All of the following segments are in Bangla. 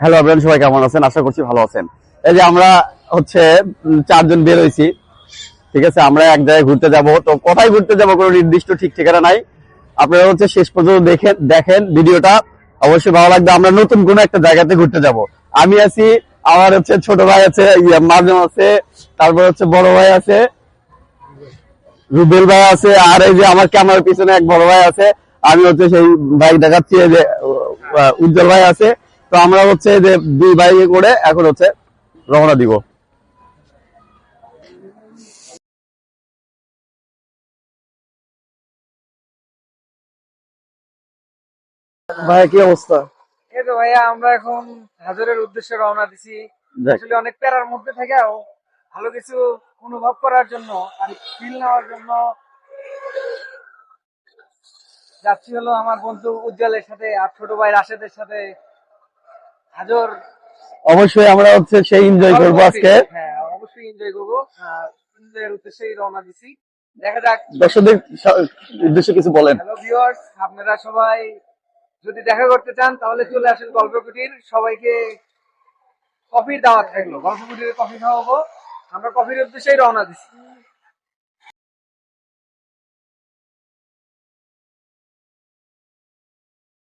হ্যালো আপনারা সবাই কেমন আছেন? আশা করছি ভালো আছেন। এই যে আমরা হচ্ছে চারজন বের হয়েছি। ঠিক আছে, আমরা এক জায়গায় ঘুরতে যাব। তো কোথায় ঘুরতে যাব কোনো নির্দিষ্ট ঠিক ঠিকানা নাই। আপনারা হচ্ছে শেষ পর্যন্ত দেখেন দেখেন ভিডিওটা। অবশ্যই ভালো লাগবে। আমরা নতুন কোনো একটা জায়গাতে ঘুরতে যাব। আমি আছি, আমার হচ্ছে ছোট ভাই আছে মাজম আছে তারপর হচ্ছে বড় ভাই আছে। রুবেল ভাই আছে, আর এই যে আমার ক্যামেরার পিছনে এক বড় ভাই আছে। আমি হচ্ছে সেই ভাই দেখাচ্ছি যে উজ্জ্বল ভাই আছে। তো আমরা হচ্ছে যে দুই ভাই করে এখন হচ্ছে রওনা দিব। ভাই কি অবস্থা? এই তো ভাইয়া আমরা এখন হাজারের উদ্দেশ্যে রওনা দিছি। আসলে অনেক প্যারার মধ্যে থেকেও ভালো কিছু অনুভব করার জন্য আর ফিল নেওয়ার জন্য যাচ্ছি হলো আমার বন্ধু উজ্জ্বলের সাথে আর ছোট ভাই রাশেদের সাথে। অবশ্যই আমরা হচ্ছে সেই এনজয় করব আজকে। হ্যাঁ অবশ্যই এনজয় করব। এনজয়ের উদ্দেশ্যেই রওনা দিছি। দেখা যাক। দর্শকদের উদ্দেশ্যে কিছু বলেন। হ্যালো ভিউয়ার্স আপনারা সবাই যদি দেখা করতে চান তাহলে চলে আসেন সবাইকে কফির দাওয়াত থাকল। কফি খাওয়াবো। আমরা কফির উদ্দেশ্যেই রওনা দিচ্ছি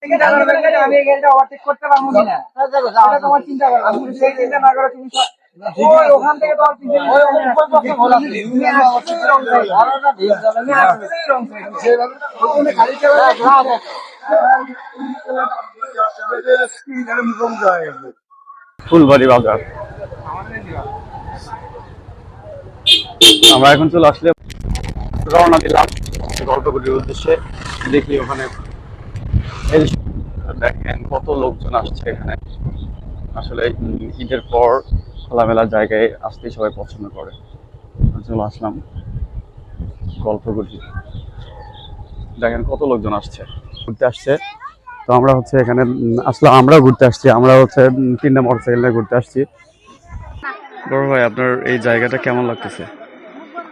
আমি এই গাড়িটা ওভারটেক করতে পারব কিনা? এটা তোমার চিন্তা করো তুমি সেই চিন্তা না করো তুমি ওই ওখান থেকে তো আর পিছনে তুমি আসতেই wrong side। তুমি আসতেই wrong side। ওখানে গাড়ি চালালে ফুলবাড়ি বাজার। আমরা এখন চলে আসলে রওনা দিলাম। গল্পগুলির উদ্দেশ্যে। দেখি ওখানে দেখেন কত লোকজন আসছে এখানে। আসলে ঈদের পর খোলামেলা জায়গায় আসতেই সবাই পছন্দ করে। চলে আসলাম গল্পগুলি দেখেন কত লোকজন আসছে। ঘুরতে আসছে। তো আমরা হচ্ছে এখানে, আসলে আমরা ঘুরতে আসছি। আমরা হচ্ছে তিনটা মোটরসাইকেল নিয়ে ঘুরতে আসছি। বড় ভাই, আপনার এই জায়গাটা কেমন লাগতেছে?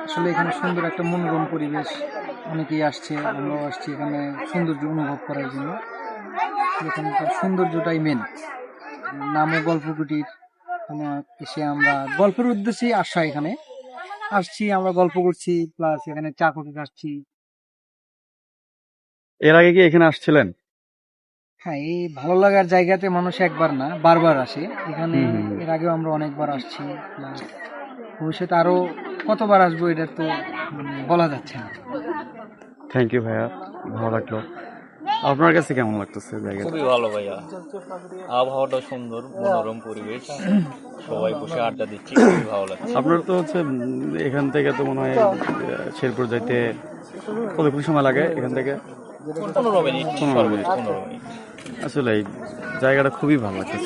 আসলে এখানে সুন্দর একটা মনোরম পরিবেশ। অনেকেই আসছে আমরাও আসছি এখানে সৌন্দর্য অনুভব করার জন্য। এখানকার সৌন্দর্যটাই মেন নামও গল্প কুটির এসে আমরা গল্পের উদ্দেশ্যেই আসা এখানে। আসছি আমরা গল্প করছি প্লাস এখানে চা কফি খাচ্ছি। এর আগে কি এখানে আসছিলেন? হ্যাঁ এই ভালো লাগার জায়গাতে মানুষ একবার না বারবার আসে। এখানে। এর আগেও আমরা অনেকবার আসছি ভবিষ্যতে আরও কতবার আসব এটা তো বলা যাচ্ছে না। থ্যাংক ইউ ভাইয়া। ভালো লাগল। আপনার কাছে কেমন লাগতেছে জায়গা খুবই ভালো ভাইয়া। আবহাওয়াটা সুন্দর মনোরম পরিবেশ। সবাই বসে আড্ডা দিচ্ছি খুবই ভালো লাগছে। আপনার তো হচ্ছে এখান থেকে তো মনে হয় শেরপুর যাইতে কতক্ষণ সময় লাগে এখান থেকে? পনেরো মিনিট পনেরো মিনিট। পনেরো মিনিট। আসলে এই জায়গাটা খুবই ভালো লাগছে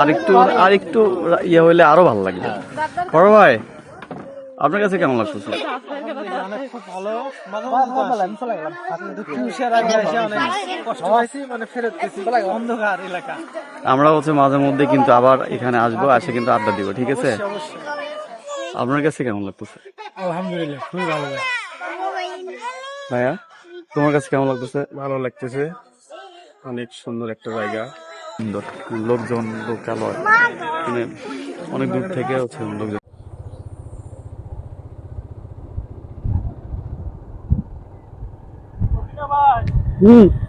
আর একটু আর একটু ইয়ে হইলে আরও ভালো লাগবে। বড় ভাই আপনার কাছে কেমন লাগতেছে আমরা হচ্ছে মাঝে মধ্যে কিন্তু আবার এখানে আসব আসে কিন্তু আড্ডা দিব ঠিক আছে? আপনার কাছে কেমন লাগতেছে আলহামদুলিল্লাহ খুবই ভালো ভাইয়া তোমার কাছে কেমন লাগতেছে ভালো লাগতেছে। অনেক সুন্দর একটা জায়গা। সুন্দর লোকজন লোকালয়। মানে অনেক দূর থেকে হচ্ছে লোকজন। 嗯。